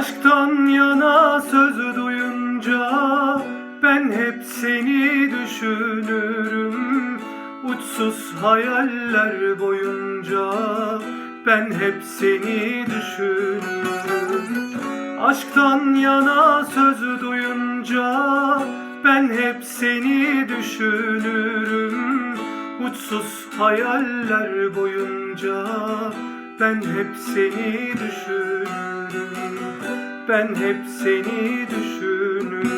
Aşktan yana söz duyunca ben hep seni düşünürüm. Uçsuz hayaller boyunca ben hep seni düşünürüm. Aşktan yana söz duyunca ben hep seni düşünürüm. Uçsuz hayaller boyunca ben hep seni düşünürüm Ben hep seni düşünürüm.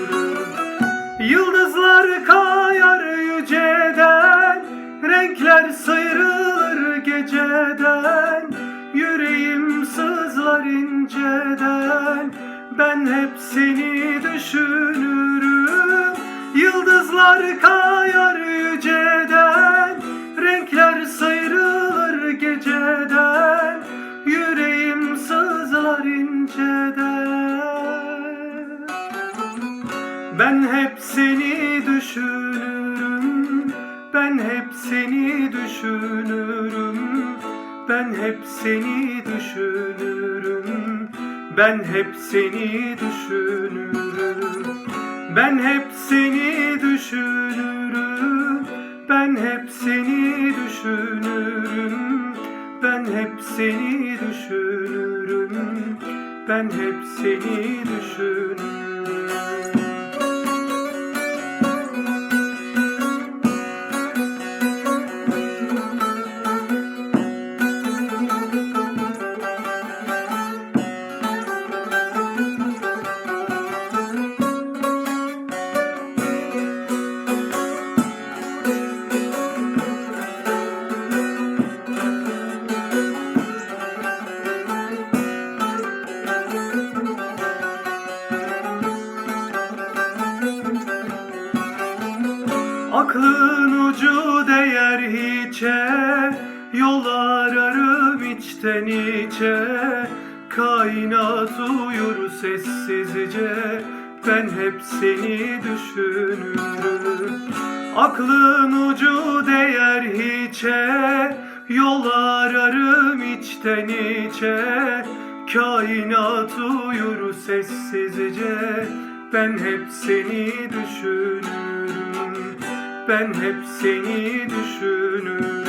Yıldızlar kayar yüceden Renkler sıyrılır geceden. Yüreğim sızlar inceden Ben hep seni düşünürüm. Yıldızlar kayar yüceden Renkler sıyrılır geceden. Yüreğim sızlar inceden ben hep seni düşünürüm. Ben hep seni düşünürüm. Ben hep seni düşünürüm. Ben hep seni düşünürüm. Ben hep seni düşünürüm. Ben hep seni düşünürüm. Ben hep seni düşünürüm. Ben hep seni düşünürüm Aklın ucu değer hiçe Yol ararım içten içe. Kainat uyur sessizce Ben hep seni düşünürüm. Aklın ucu değer hiçe Yol ararım içten içe. Kainat uyur sessizce Ben hep seni düşünürüm ben hep seni düşünürüm.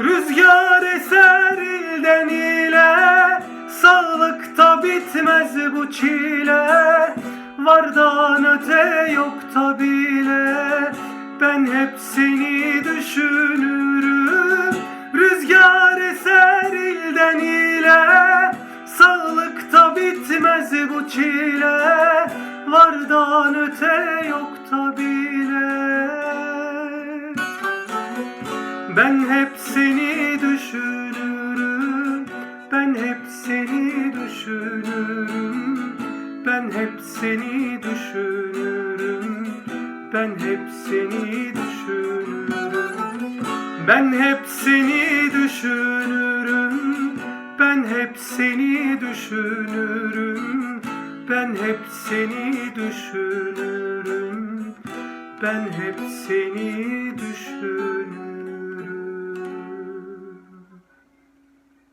Rüzgar eser ilden ile Sağlıkta bitmez bu çile. Vardan öte yok da bile Ben hep seni düşünürüm. Rüzgar eser ilden ile Sağlıkta bitmez bu çile. Vardan öte yok da bile Ben hep seni düşünürüm. Ben hep seni düşünürüm. Ben hep seni düşünürüm. Ben hep seni düşünürüm. Ben hep seni düşünürüm. Ben hep seni düşünürüm. Ben hep seni düşünürüm. Ben hep seni düşünürüm